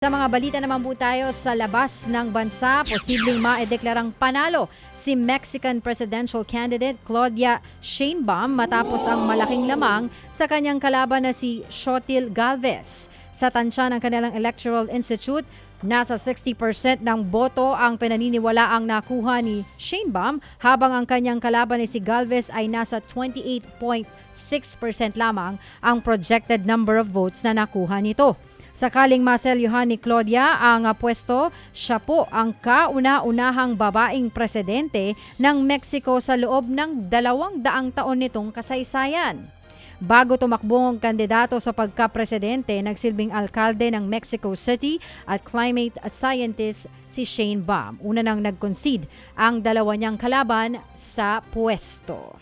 Sa mga balita naman po tayo sa labas ng bansa, posibleng maedeklarang panalo si Mexican presidential candidate Claudia Sheinbaum matapos ang malaking lamang sa kanyang kalaban na si Xochitl Galvez. Sa tansya ng kanilang Electoral Institute, nasa 60% ng boto ang pinaniniwala ang nakuha ni Sheinbaum habang ang kanyang kalaban ni si Galvez ay nasa 28.6% lamang ang projected number of votes na nakuha nito. Sakaling maselyuhan ni Claudia ang pwesto, siya po ang kauna-unahang babaeng presidente ng Mexico sa loob ng dalawang daang taon nitong kasaysayan. Bago tumakbong kandidato sa pagka-presidente, nagsilbing alkalde ng Mexico City at climate scientist si Shane Baum. Una nang nag-concede ang dalawa niyang kalaban sa pwesto.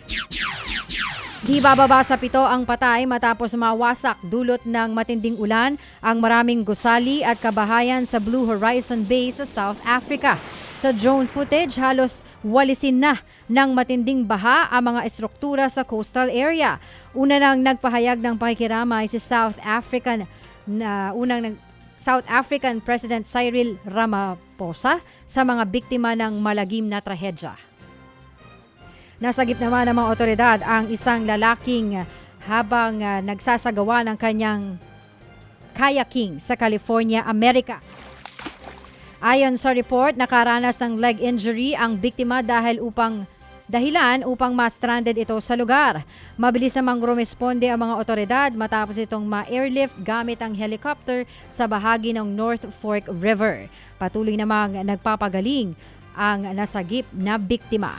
Di bababa sa pito ang patay matapos mawasak dulot ng matinding ulan ang maraming gusali at kabahayan sa Blue Horizon Base sa South Africa. Sa drone footage, halos walisin na ng matinding baha ang mga estruktura sa coastal area. Una nang nagpahayag ng pakikiramay si South African na unang nag South African President Cyril Ramaphosa sa mga biktima ng malagim na trahedya. Nasagip naman ng mga otoridad ang isang lalaking habang ah, nagsasagawa ng kanyang kayaking sa California, Amerika. Ayon sa report, nakaranas ng leg injury ang biktima dahil upang dahilan upang ma-stranded ito sa lugar. Mabilis namang rumesponde ang mga otoridad matapos itong ma-airlift gamit ang helicopter sa bahagi ng North Fork River. Patuloy namang nagpapagaling ang nasagip na biktima.